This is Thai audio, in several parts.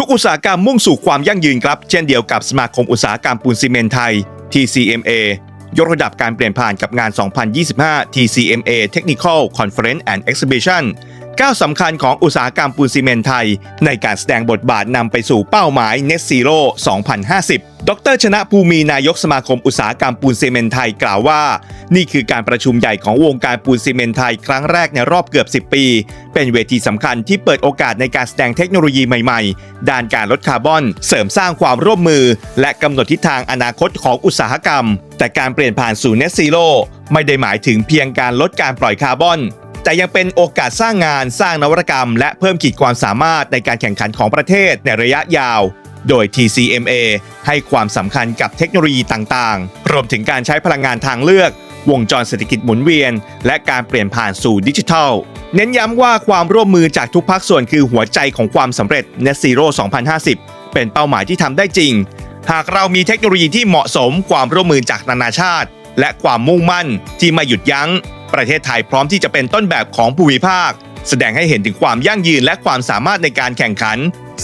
ทุกอุตสาหกรรมมุ่งสู่ความยั่งยืนครับ เช่นเดียวกับสมาคมอุตสาหกรรมปูนซีเมนต์ไทย TCMA ยกระดับการเปลี่ยนผ่านกับงาน 2025 TCMA Technical Conference and Exhibition ก้าวสำคัญของอุตสาหกรรมปูนซีเมนต์ไทย ในการแสดงบทบาทนำไปสู่เป้าหมาย Net Zero 2050 ดรชนะภูมินายกสมาคมอุตสาหกรรมปูนซีเมนต์ไทยกล่าวว่า นี่คือการประชุมใหญ่ของวงการปูนซีเมนต์ไทยครั้งแรกในรอบเกือบ 10 ปี เป็นเวทีสำคัญที่เปิดโอกาสในการแสดงเทคโนโลยีใหม่ๆ ด้านการลดคาร์บอน เสริมสร้างความร่วมมือ และกำหนดทิศทางอนาคตของอุตสาหกรรม แต่การเปลี่ยนผ่านสู่ Net Zero ไม่ได้หมายถึงเพียงการลดการปล่อยคาร์บอน แต่ยังเป็นโอกาสสร้างงานสร้างนวัตกรรม และเพิ่มขีดความสามารถในการแข่งขันของประเทศในระยะยาว โดย TCMA ให้ความสำคัญกับเทคโนโลยีต่างๆ รวมถึงการใช้พลังงานทางเลือก วงจรเศรษฐกิจหมุนเวียน และการเปลี่ยนผ่านสู่ดิจิทัล เน้นย้ำว่าความร่วมมือจากทุกภาคส่วนคือหัวใจของความสำเร็จ Net Zero 2050 เป็นเป้าหมายที่ทำได้จริง หากเรามีเทคโนโลยีที่เหมาะสมความร่วมมือจากนานาชาติ และความมุ่งมั่นที่ไม่หยุดยัง้ง ประเทศไทยพร้อมที่จะเป็นต้นแบบของภูมิภาค แสดงให้เห็นถึงความยั่งยืนและความสามารถในการแข่งขัน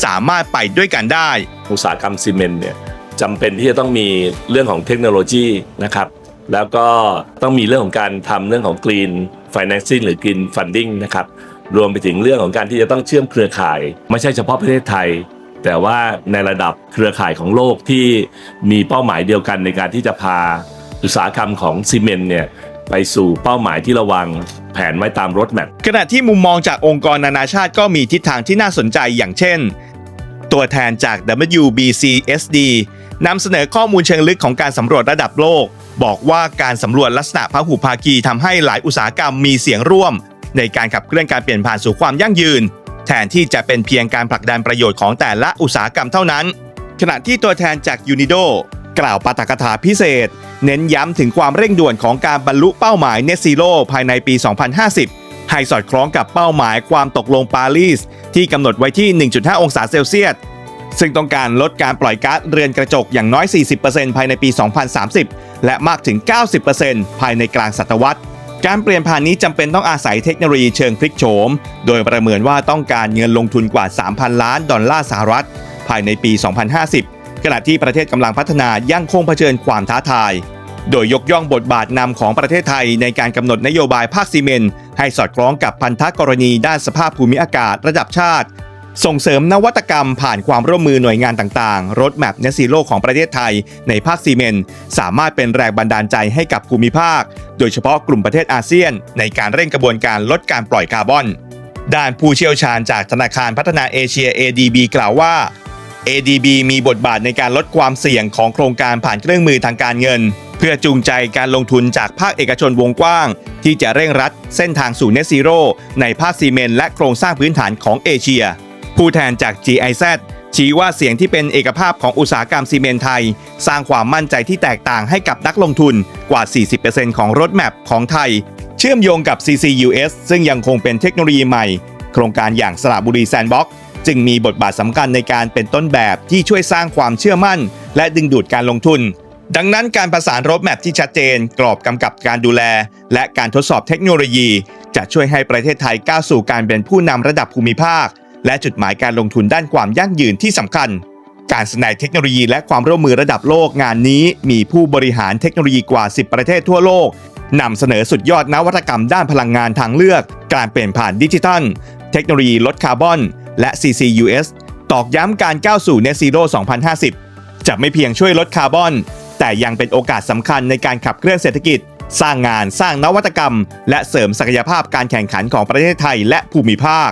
สามารถไปด้วยกันได้ อุตสาหกรรมซีเมนต์เนี่ยจำเป็นที่จะต้องมีเรื่องของเทคโนโลยีนะครับ แล้วก็ต้องมีเรื่องของการทำเรื่องของ Green Financing หรือ Green Funding นะครับรวมไปถึงเรื่องของการที่จะต้องเชื่อมเครือข่าย ไม่ใช่เฉพาะประเทศไทย แต่ว่าในระดับเครือข่ายของโลกที่มีเป้าหมายเดียวกันในการที่จะพาอุตสาหกรรมของซีเมนต์เนี่ย ไปสู่เป้าหมายที่เระวางแผนไว้ตามรถแมพขณะที่มุมมองจากองค์กรนานาชาติก็มีทิศทางที่น่าสนใจอย่างเช่น ตัวแทนจาก WBCSD นำเสนอข้อมูลเชิงลึกของการสำรวจระดับโลก บอกว่าการสำรวจลักษณะพหุภาคีทำให้หลายอุตสาหกรรมมีเสียงร่วม ในการขับเคลื่อนการเปลี่ยนผ่านสู่ความยั่งยืน แทนที่จะเป็นเพียงการผลักดันประโยชน์ของแต่ละอุตสาหกรรมเท่านั้น ขณะที่ตัวแทนจากยูนิโดกล่าวปาฐกถาพิเศษ เน้นย้ำถึงความเร่งด่วนของการบรรลุเป้าหมาย Net Zero ภายในปี 2050 ให้สอดคล้องกับเป้าหมายความตกลงปารีส ที่กำหนดไว้ที่ 1.5 องศาเซลเซียสซึ่งต้องการลดการปล่อยก๊าซเรือนกระจกอย่างน้อย 40%ภายในปี 2030 และมากถึง 90%ภายในกลางศตวรรษ การเปลี่ยนผ่านนี้จำเป็นต้องอาศัยเทคโนโลยีเชิงพลิกโฉม โดยประเมินว่าต้องการเงินลงทุนกว่า 3,000 ล้านดอลลาร์สหรัฐ ภายในปี 2050 ขณะที่ประเทศกำลังพัฒนายังคงเผชิญความท้าทาย โดยยกย่องบทบาทนำของประเทศไทยในการกำหนดนโยบายภาคซีเมนต์ให้สอดคล้องกับพันธกรณีด้านสภาพภูมิอากาศระดับชาติ ส่งเสริมนวัตกรรมผ่านความร่วมมือหน่วยงานต่างๆ รถแมพเนซีโลของประเทศไทยในภาคซีเมนต์สามารถเป็นแรงบันดาลใจให้กับภูมิภาค โดยเฉพาะกลุ่มประเทศอาเซียน ในการเร่งกระบวนการลดการปล่อยคาร์บอน ด้านผู้เชี่ยวชาญจากธนาคารพัฒนาเอเชีย ADB กล่าวว่า ADB มีบทบาทในการลดความเสี่ยงของโครงการผ่านเครื่องมือทางการเงิน พื่อจูงใจการลงทุนจากภาคเอกชนวงกว้าง ที่จะเร่งรัดเส้นทางสู่เนซีโร่ในภาคซีเมนต์และโครงสร้างพื้นฐานของเอเชีย ผู้แทนจาก GIZ ชี้ว่าเสียงที่เป็นเอกภาพของอุตสาหกรรมซีเมนต์ไทย สร้างความมั่นใจที่แตกต่างให้กับนักลงทุนกว่า 40%ของรถแมพของไทย เชื่อมโยงกับ CCUS ซึ่งยังคงเป็นเทคโนโลยีใหม่ โครงการอย่างสระบุรีแซนด์บ็อกซ์จึงมีบทบาทสำคัญในการเป็นต้นแบบที่ช่วยสร้างความเชื่อมั่น และดึงดูดการลงทุน ดังนั้นการประสานรถแมพที่ชัดเจน กรอบกำกับการดูแล และการทดสอบเทคโนโลยี จะช่วยให้ประเทศไทยก้าวสู่การเป็นผู้นำระดับภูมิภาค และจุดหมายการลงทุนด้านความยั่งยืนที่สำคัญ การแสดงเทคโนโลยีและความร่วมมือระดับโลกงานนี้ มีผู้บริหารเทคโนโลยีกว่า 10 ประเทศทั่วโลกนำเสนอสุดยอดนวัตกรรมด้านพลังงานทางเลือก การเปลี่ยนผ่านดิจิทัล เทคโนโลยีลดคาร์บอน และ CCUS ตอกย้ำการก้าวสู่ Net Zero 2050 จะไม่เพียงช่วยลดคาร์บอน แต่ยังเป็นโอกาสสำคัญในการขับเคลื่อนเศรษฐกิจ สร้างงานสร้างนวัตกรรม และเสริมศักยภาพการแข่งขันของประเทศไทยและภูมิภาค